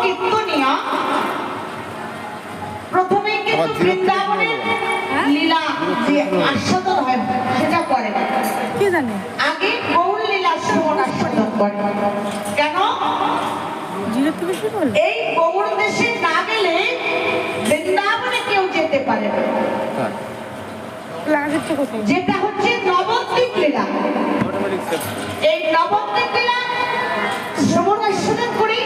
কীর্তনিয়া। প্রথমে কিন্তু বৃন্দাবনের লীলা যে আস্বাদন হয় সেটা করে। কে জানে? আগে গৌর লীলা শ্রবণ আস্বাদন করে। কেন? এই গৌর দেশে না গেলে বৃন্দাবনে কেউ যেতে পারে না। যেটা হচ্ছে নবদ্বীপ লীলা। এই নবদ্বীপ লীলা শ্রবণ আস্বাদন করি।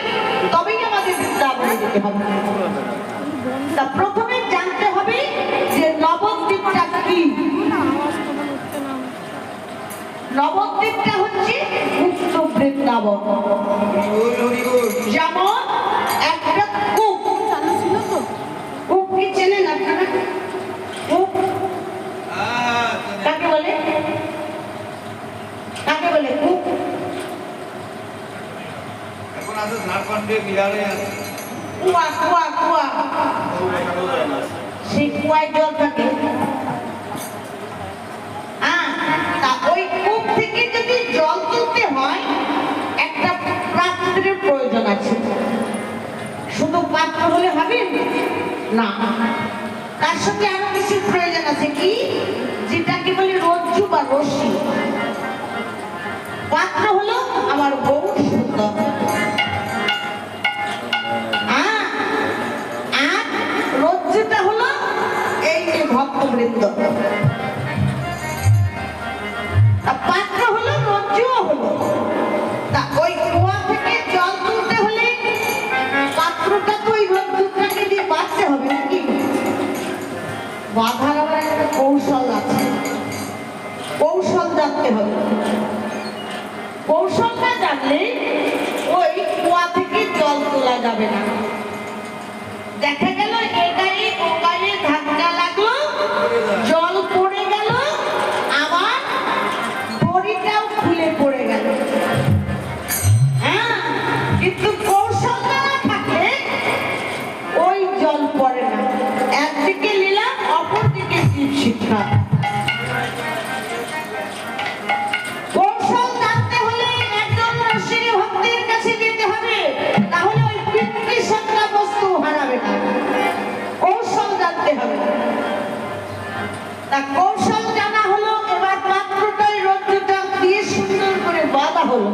হবে তা প্রথমে জানতে হবে যে নবদ্বীপটা কি? নবদ্বীপটা হচ্ছে মুক্ত বৃন্দাবন। যেমন একটা কূপ। চালু কি চেনেন আপনারা? কূপ। কাকে বলে? কাকে বলে কূপ? এখন আছে ঝাড়খণ্ডে বিহারে আছে। কুয়া কুয়া কুয়া। সেই কুয়ায় জল থাকে। ওই কূপ থেকে যদি জল তুলতে হয়, একটা পাত্রের প্রয়োজন আছে। শুধু পাত্র হলে হবে? না। তার সাথে আরও কিছুর প্রয়োজন আছে কি? যেটাকে বলে রজ্জু বা রশ্মি। পাত্র হলো আমার বহু সুন্দর। ভক্তবৃন্দ পাত্র হলো রজ্জুও হলো। তা ওই কুয়া থেকে জল তুলতে হলে পাত্রটা তো ওই রজ্জুটাকে দিয়ে বাঁধতে হবে নাকি? বাঁধার আবার একটা কৌশল আছে। কৌশল হবে। কৌশলটা জানলে ওই কুয়া থেকে জল তোলা যাবে না। কৌশল জানা হলো এবার পাত্রটাই রজ্জুটা দিয়ে সুন্দর করে বাঁধা হলো।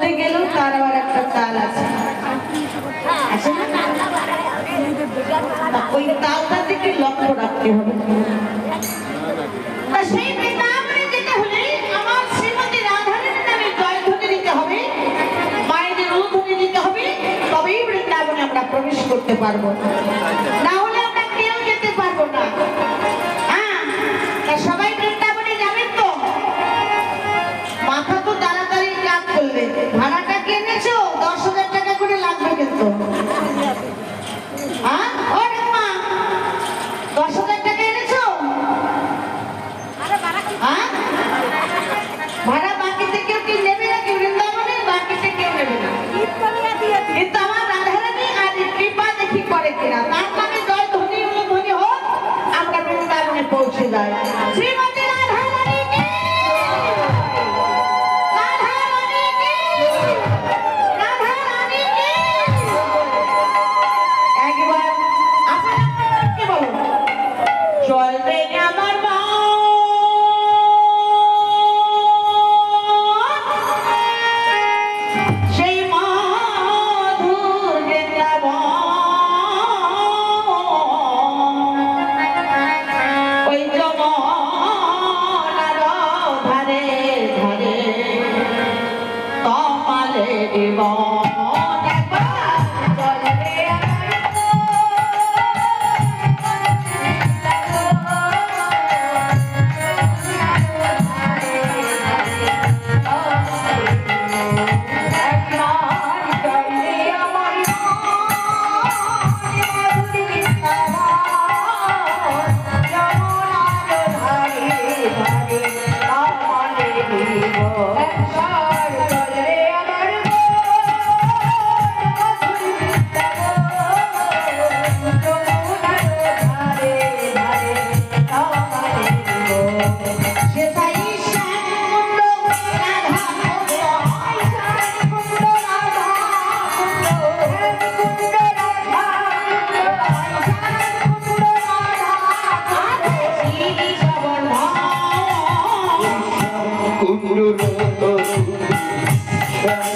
বলতে গেলেও তার আবার একটা তাল আছে। ওই তালটার দিকে লক্ষ্য রাখতে হবে। তা সেই বৃন্দাবনে যেতে হলে আমার শ্রীমতী রাধারের নামে জয়ধ্বনি দিতে হবে মায়েদের উলধ্বনি দিতে হবে তবেই বৃন্দাবনে আমরা প্রবেশ করতে পারব।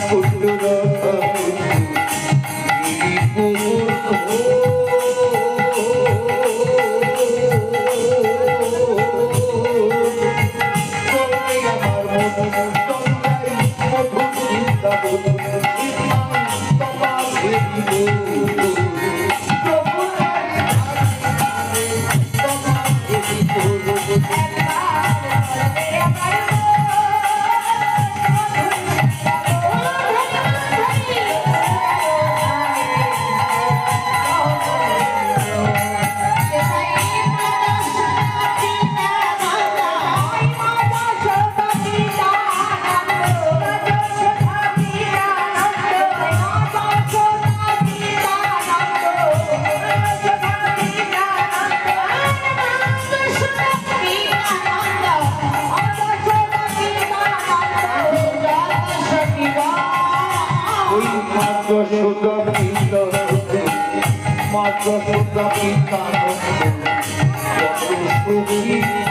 কুটুর সুখী গো